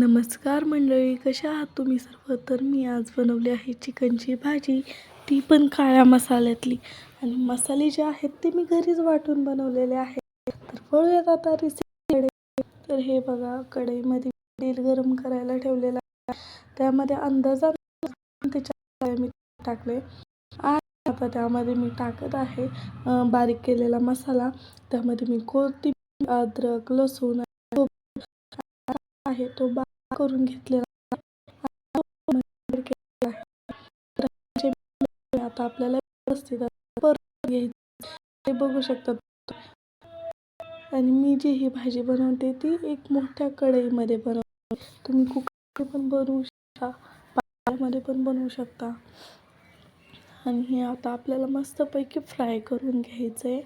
नमस्कार मंडळी कशा आहात तुम्ही सर्व? तर मी आज बनवली आहे चिकनची भाजी. ती पण काळ्या मसाल्यातली. आणि मसाले जे आहेत ते मी घरीच वाटून बनवलेले आहेत. तर पळूयात आता रेसिपी तर हे बघा कढईमध्ये तेल गरम करायला ठेवलेलं आहे. त्यामध्ये अंदाजा त्याच्या मी टाकले आणि आता त्यामध्ये मी टाकत आहे बारीक केलेला मसाला. त्यामध्ये मी कोथिंबीर अद्रक लसूण आहे. तो बा करून घेतलेला आता आपल्याला व्यवस्थित घ्यायचं. ते बघू शकतात. आणि मी जी ही भाजी बनवते ती एक मोठ्या कढईमध्ये बनवते. तुम्ही कुकर पण बनवू शकता पाण्यामध्ये पण बनवू शकता. आणि हे आता आपल्याला मस्तपैकी फ्राय करून घ्यायचं आहे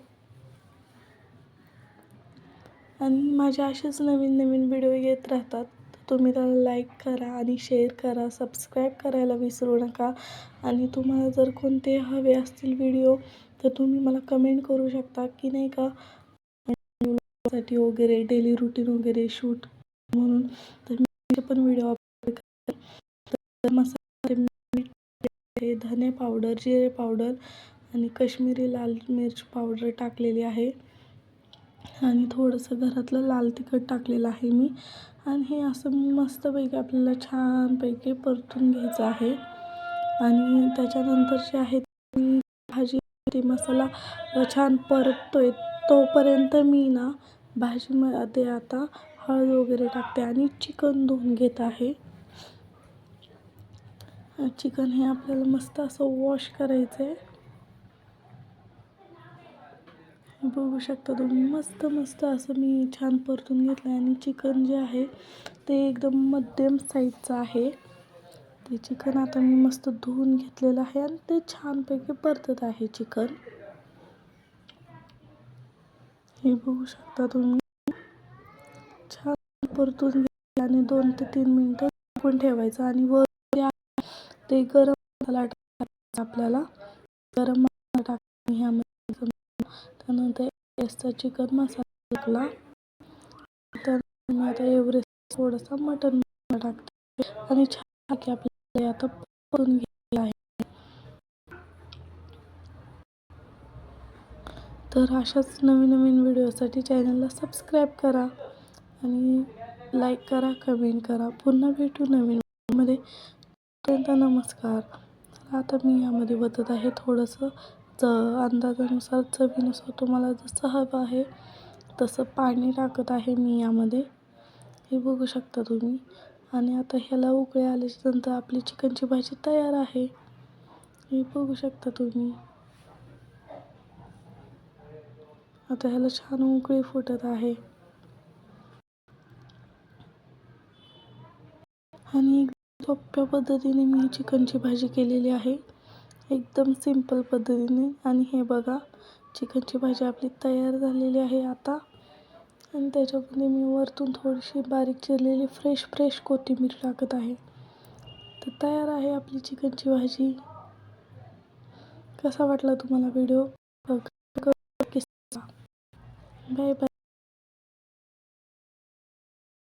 आणि माझे असेच नवीन नवीन व्हिडिओ येत राहतात. तुम्ही त्याला लाईक करा आणि शेअर करा. सबस्क्राईब करायला विसरू नका. आणि तुम्हाला जर कोणते हवे असतील व्हिडिओ तर तुम्ही मला कमेंट करू शकता की नाही का? साठी वगैरे डेली रुटीन वगैरे शूट म्हणून तर मी पण व्हिडिओ अपलोड तर मसाले मीठ धने पावडर जिरे पावडर आणि कश्मीरी लाल मिर्च पावडर टाकलेली आहे. आणि थोडंसं घरातलं लाल तिखट टाकलेलं आहे मी. आणि हे असं मस्तपैकी आपल्याला छानपैकी परतून घ्यायचं आहे. आणि त्याच्यानंतर जे आहे मी भाजी ते मसाला छान परततोय. तोपर्यंत मी ना भाजीमध्ये आता हळद वगैरे टाकते आणि चिकन धुवून घेत आहे. चिकन हे आपल्याला मस्त असं वॉश करायचं आहे बघू शकता तुम्ही. मस्त मस्त असं मी छान परतून घेतलं आहे आणि चिकन जे आहे ते एकदम मध्यम साईजचं आहे. ते चिकन आता मी मस्त धुवून घेतलेलं आहे आणि ते छानपैकी परतत आहे चिकन. हे बघू शकता तुम्ही. छान परतून घेतलं आणि दोन ते तीन मिनटं पण ठेवायचं आणि वर ते गरम मसाला टाकायचा आपल्याला. गरम मसाला टाक ह्यामध्ये त्यानंतर एसचा चिकन मसाला टाकला. त्यानंतर मी आता एव्हरेस्ट थोडासा मटन मसाला टाकते. आणि छान की आपल्याला आता परतून घ्यायला आहे. तर अशाच नवीन नवीन व्हिडिओसाठी चॅनलला सबस्क्राईब करा आणि लाईक करा कमेंट करा. पुन्हा भेटू नवीन मध्ये. नमस्कार. आता मी यामध्ये बदलत आहे. थोडंसं च अंदाजानुसार चवीनुसार तुम्हाला जसं हवं आहे तसं पाणी टाकत आहे मी यामध्ये. हे बघू शकता तुम्ही. आणि आता ह्याला उकळे आल्याच्यानंतर आपली चिकनची भाजी तयार आहे. हे बघू शकता तुम्ही. आता ह्याला छान उकळी फुटत आहे. आणि सोप्या पद्धतीने मी चिकनची भाजी केलेली आहे. एकदम सिंपल पद्धतीने. आणि हे बघा चिकनची भाजी आपली तयार झालेली आहे आता. आणि त्याच्यामध्ये मी वरतून थोडीशी बारीक चिरलेली फ्रेश फ्रेश कोथिंबीर टाकत आहे. तर तयार आहे आपली चिकनची भाजी. कसा वाटला तुम्हाला व्हिडिओ? बघ. Bye bye.